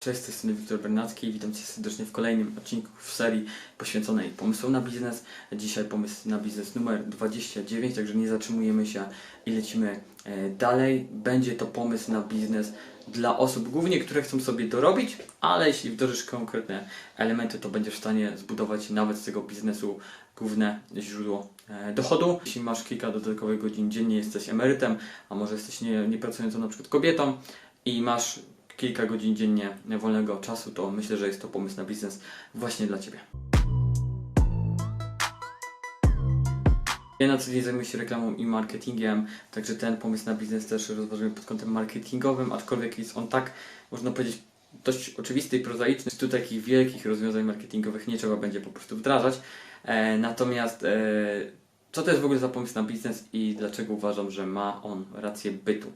Cześć, z tej strony Wiktor Bernacki i witam Cię serdecznie w kolejnym odcinku w serii poświęconej pomysłom na biznes. Dzisiaj pomysł na biznes numer 29, także nie zatrzymujemy się i lecimy e, dalej. Będzie to pomysł na biznes dla osób głównie, które chcą sobie dorobić, ale jeśli wdrożysz konkretne elementy, to będziesz w stanie zbudować nawet z tego biznesu główne źródło e, dochodu. Jeśli masz kilka dodatkowych godzin dziennie, jesteś emerytem, a może jesteś nie, niepracującą na przykład kobietą i masz kilka godzin dziennie wolnego czasu, to myślę, że jest to pomysł na biznes właśnie dla Ciebie. Ja na co dzień zajmuję się reklamą i marketingiem, także ten pomysł na biznes też rozważamy pod kątem marketingowym, aczkolwiek jest on tak, można powiedzieć, dość oczywisty i prozaiczny, tu takich wielkich rozwiązań marketingowych nie trzeba będzie po prostu wdrażać. E, natomiast e, co to jest w ogóle za pomysł na biznes i dlaczego uważam, że ma on rację bytu?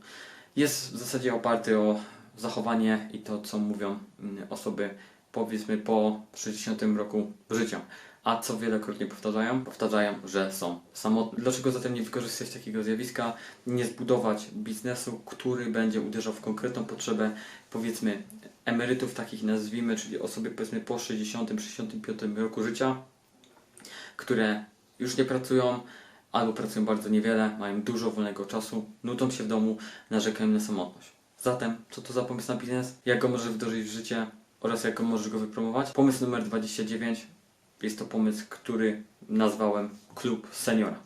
Jest w zasadzie oparty o zachowanie i to, co mówią mm, osoby powiedzmy po 60 roku życia. A co wielokrotnie powtarzają? Powtarzają, że są samotni. Dlaczego zatem nie wykorzystać takiego zjawiska, nie zbudować biznesu, który będzie uderzał w konkretną potrzebę, powiedzmy, emerytów takich nazwijmy, czyli osoby powiedzmy po 60-65 roku życia, które już nie pracują, albo pracują bardzo niewiele, mają dużo wolnego czasu, nudzą się w domu, narzekają na samotność. Zatem, co to za pomysł na biznes? Jak go możesz wdrożyć w życie oraz jak go możesz go wypromować? Pomysł numer 29 jest to pomysł, który nazwałem Klub Seniora.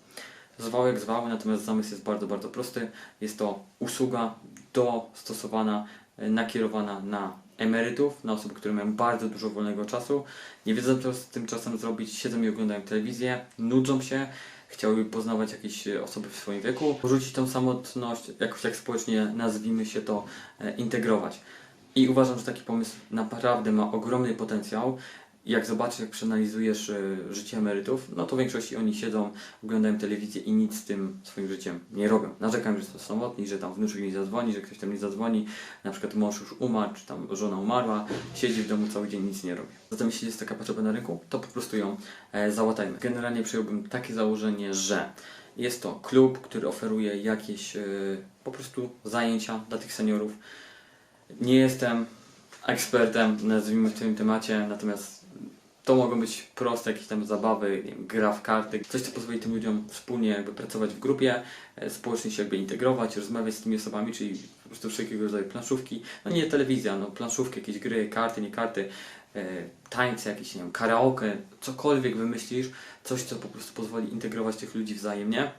Zwał jak zwał, natomiast zamysł jest bardzo, bardzo prosty. Jest to usługa dostosowana, e, nakierowana na emerytów, na osoby, które mają bardzo dużo wolnego czasu, nie wiedzą co z tym czasem zrobić, siedzą i oglądają telewizję, nudzą się, chciałyby poznawać jakieś e, osoby w swoim wieku, porzucić tą samotność, jakoś jak społecznie nazwijmy się to, e, integrować. I uważam, że taki pomysł naprawdę ma ogromny potencjał. Jak zobaczysz, jak przeanalizujesz e, życie emerytów, no to w większości oni siedzą, oglądają telewizję i nic z tym swoim życiem nie robią. Narzekają, że są samotni, że tam wnuczek nie zadzwoni, że ktoś tam nie zadzwoni, na przykład mąż już umarł, czy tam żona umarła, siedzi w domu cały dzień, nic nie robi. Zatem jeśli jest taka potrzeba na rynku, to po prostu ją e, załatajmy. Generalnie przyjąłbym takie założenie, że jest to klub, który oferuje jakieś e, po prostu zajęcia dla tych seniorów. Nie jestem ekspertem, nazwijmy w tym temacie, natomiast to mogą być proste jakieś tam zabawy, nie wiem, gra w karty, coś co pozwoli tym ludziom wspólnie jakby pracować w grupie, e, społecznie się jakby integrować, rozmawiać z tymi osobami, czyli po prostu wszelkiego rodzaju planszówki, no nie telewizja, no planszówki, jakieś gry, karty, nie karty, e, tańce jakieś, nie wiem, karaoke, cokolwiek wymyślisz, coś co po prostu pozwoli integrować tych ludzi wzajemnie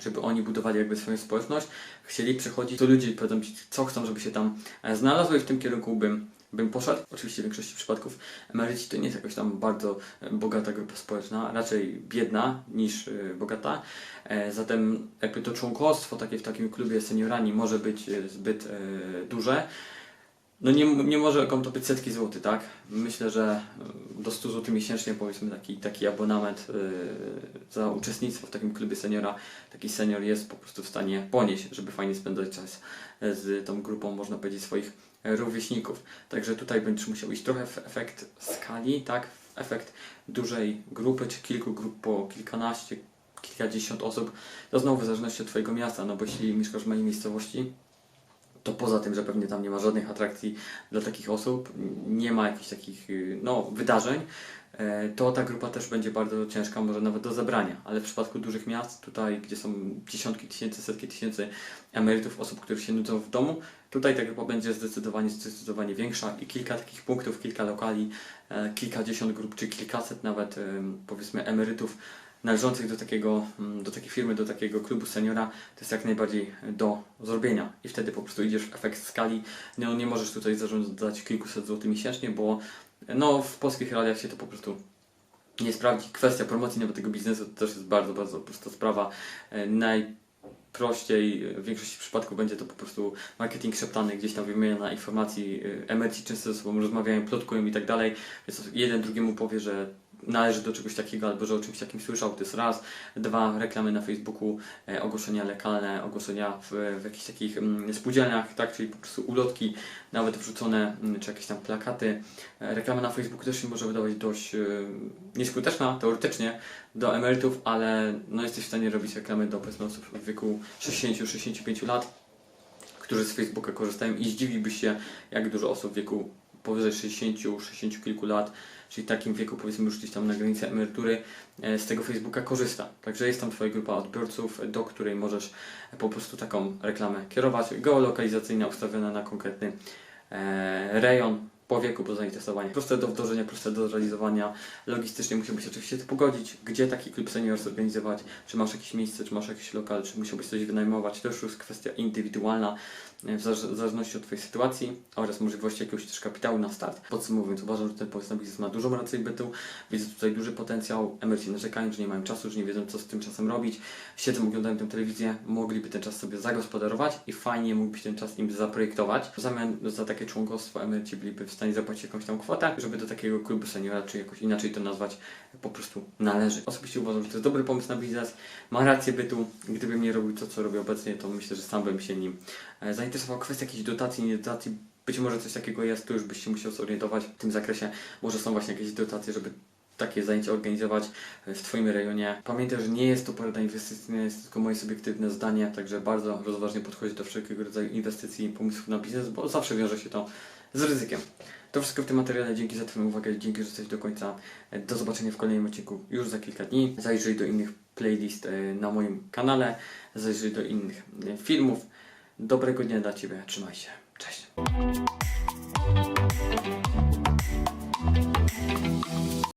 żeby oni budowali jakby swoją społeczność, chcieli przychodzić, to ludzie powiedzą ci, co chcą, żeby się tam e, znalazło i w tym kierunku bym, bym poszedł. Oczywiście w większości przypadków emeryci to nie jest jakaś tam bardzo e, bogata grupa społeczna, raczej biedna niż e, bogata. E, Zatem jakby to członkostwo takie w takim klubie seniorani może być zbyt duże. No nie, nie może to być setki złotych, tak? Myślę, że do 100 zł miesięcznie powiedzmy taki, taki abonament yy, za uczestnictwo w takim klubie seniora, taki senior jest po prostu w stanie ponieść, żeby fajnie spędzać czas z tą grupą, można powiedzieć, swoich rówieśników. Także tutaj będziesz musiał iść trochę w efekt skali, tak? W efekt dużej grupy, czy kilku grup po kilkanaście, kilkadziesiąt osób. To znowu w zależności od Twojego miasta, no bo jeśli mieszkasz w małej miejscowości, to poza tym, że pewnie tam nie ma żadnych atrakcji dla takich osób, nie ma jakichś takich y, no, wydarzeń, to ta grupa też będzie bardzo ciężka, może nawet do zebrania. Ale w przypadku dużych miast, tutaj gdzie są dziesiątki tysięcy, setki tysięcy emerytów, osób, które się nudzą w domu, tutaj ta grupa będzie zdecydowanie, zdecydowanie większa i kilka takich punktów, kilka lokali, e, kilkadziesiąt grup, czy kilkaset nawet em, powiedzmy emerytów należących do, takiego, mm, do takiej firmy, do takiego klubu seniora, to jest jak najbardziej do zrobienia. I wtedy po prostu idziesz w efekt skali. No, nie możesz tutaj zarządzać kilkuset złotych miesięcznie, bo no, w polskich realiach się to po prostu nie sprawdzi. Kwestia promocji tego biznesu to też jest bardzo, bardzo prosta sprawa. E, Najprościej w większości przypadków będzie to po prostu marketing szeptany, gdzieś tam wymiana informacji. E, Emeryci często ze sobą rozmawiają, plotkują i tak dalej, więc jeden drugiemu powie, że należy do czegoś takiego albo że o czymś takim słyszał, to jest raz. Dwa, reklamy na Facebooku, e, ogłoszenia lekalne, ogłoszenia w, w jakichś takich mm, spółdzielniach, tak, czyli po prostu ulotki, nawet wrzucone, mm, czy jakieś tam plakaty. E, reklama na Facebooku też się może wydawać dość e, nieskuteczna teoretycznie do emerytów, ale no jesteś w stanie robić reklamy do powiedzmy osób w wieku 60-65 lat którzy z Facebooka korzystają i zdziwiłbyś się, jak dużo osób w wieku powyżej 60, 60 kilku lat, czyli takim wieku powiedzmy już gdzieś tam na granicy emerytury, e, z tego Facebooka korzysta. Także jest tam Twoja grupa odbiorców, do której możesz e, po prostu taką reklamę kierować. Geolokalizacyjna ustawiona na konkretny e, rejon po wieku, po zainteresowaniu. Proste do wdrożenia, proste do realizowania. Logistycznie musiałbyś oczywiście pogodzić, gdzie taki klub senior zorganizować, czy masz jakieś miejsce, czy masz jakiś lokal, czy musiałbyś coś wynajmować. To już jest kwestia indywidualna e, w zależności od Twojej sytuacji oraz możliwości jakiegoś też kapitału na start. Podsumowując, uważam, że ten pomysł na biznes ma dużą rację bytu. Widzę tutaj duży potencjał. Emeryci narzekają, że nie mają czasu, że nie wiedzą, co z tym czasem robić. Siedzą, oglądają tę telewizję, mogliby ten czas sobie zagospodarować i fajnie mógłbyś ten czas im zaprojektować. W zamian za takie członkostwo emeryci byliby w stanie zapłacić jakąś tam kwotę, żeby do takiego klubu seniora, czy jakoś inaczej to nazwać, po prostu należy. Osobiście uważam, że to jest dobry pomysł na biznes, ma rację bytu. Gdybym nie robił to, co robię obecnie, to myślę, że sam bym się nim e, zainteresował. Kwestia jakiejś dotacji, nie dotacji, być może coś takiego jest, to już byś się musiał zorientować w tym zakresie. Może są właśnie jakieś dotacje, żeby takie zajęcia organizować w Twoim rejonie. Pamiętaj, że nie jest to porada inwestycyjna, jest tylko moje subiektywne zdanie, także bardzo rozważnie podchodzi do wszelkiego rodzaju inwestycji i pomysłów na biznes, bo zawsze wiąże się to z ryzykiem. To wszystko w tym materiale. Dzięki za Twoją uwagę, dzięki, że jesteś do końca. Do zobaczenia w kolejnym odcinku już za kilka dni. Zajrzyj do innych playlist e, na moim kanale, zajrzyj do innych e, filmów. Dobrego dnia dla Ciebie, trzymaj się. Cześć.